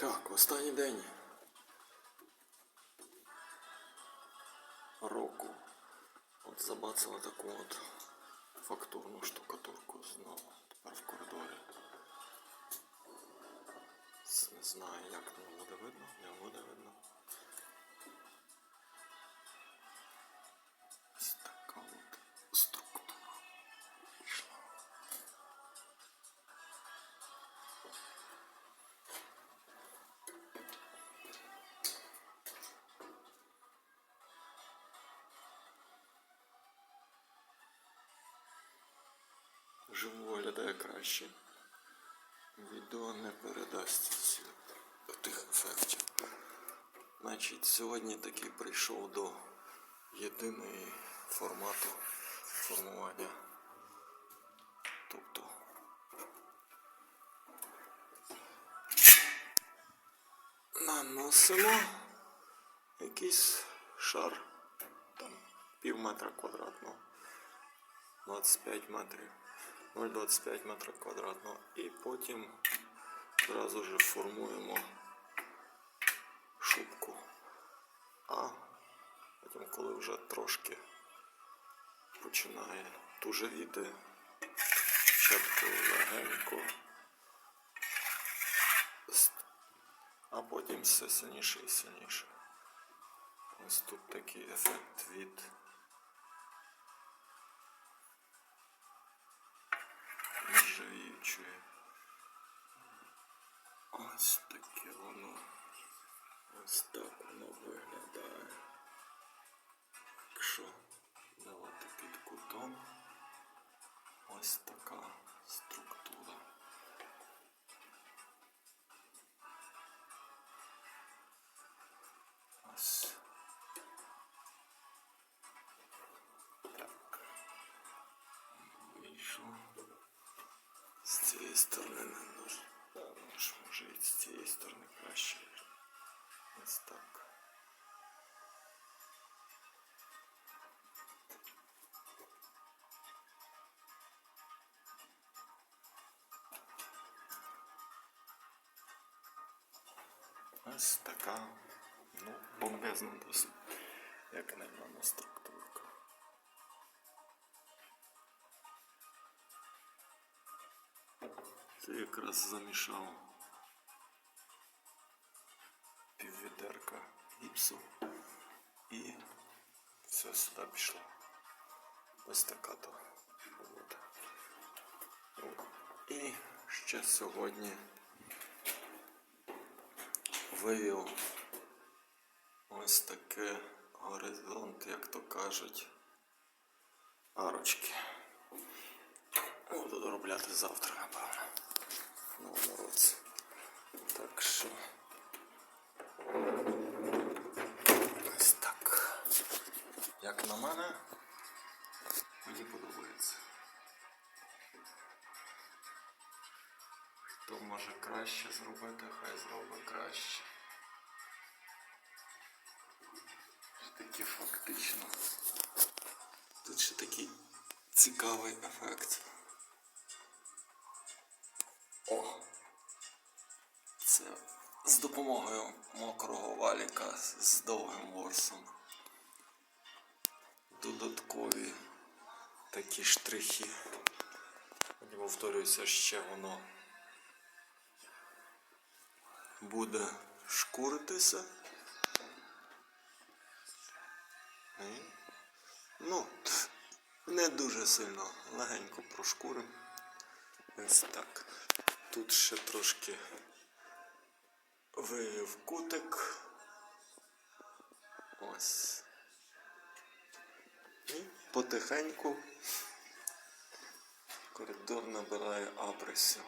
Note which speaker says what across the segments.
Speaker 1: Так, останній день року. От забацала таку от фактурну штукатурку знову. Тепер в коридорі. Не знаю, як не буде видно, не буде видно. Живу виглядає краще. Відео не передасть тих ефектів. Значить, сьогодні таки прийшов до єдиної формату формування. Тобто наносимо якийсь шар там пів метра квадратного. 25 метрів. 0,25 метра квадратного. І потім зразу ж формуємо шубку. А потім, коли вже трошки починає тужавіти, спочатку легенько, а потім все сильніше і сильніше. Ось тут такий ефект від Ось таке воно. Ось так воно виглядає. Якщо давати під кутом, ось така структура. Ось. Так. Вийшов. З цієї сторони не дуже. Та, ну ж, може і з цієї сторони краще. Ось так. Ось така, ну, бомбезна досить, як на мене структурка. Це якраз замішав Гіпсу і все сюди пішло. Ось така то робота. І ще сьогодні вивів ось таке горизонт, як то кажуть, арочки. Буду доробляти завтра, напевно. В новому році. Може краще зробити, хай зробить краще. Такі фактично. Тут ще такий цікавий ефект. О! Це з допомогою мокрого валіка з довгим ворсом. Додаткові такі штрихи. Не повторююся, ще воно буде шкуритися. І, Ну, не дуже сильно, легенько прошкурим. Ось так. Тут ще трошки вивів кутик. Ось. І потихеньку коридор набирає абрисів.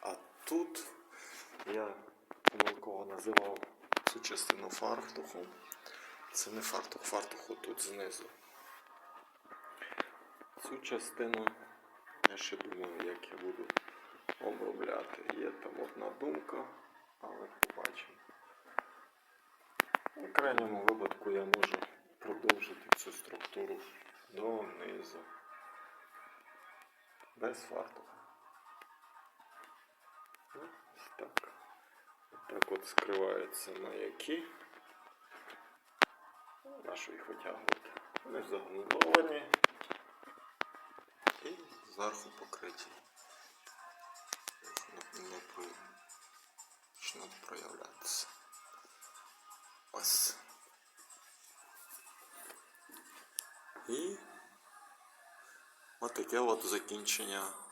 Speaker 1: А тут я помилково називав цю частину фартухом. Це не фартух, фартуху тут знизу. Цю частину я ще думаю, як я буду обробляти. Є там одна думка, але побачимо. У крайньому випадку я можу продовжити цю структуру донизу. без фартуха. Ось так. Так от скриваються маяки. На що їх витягувати? Вони загнудовані і зверху покриті. Не почнуть проявлятися. Ось. І отаке от закінчення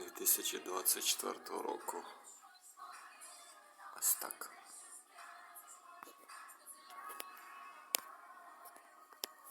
Speaker 1: 2024 року. Ось так.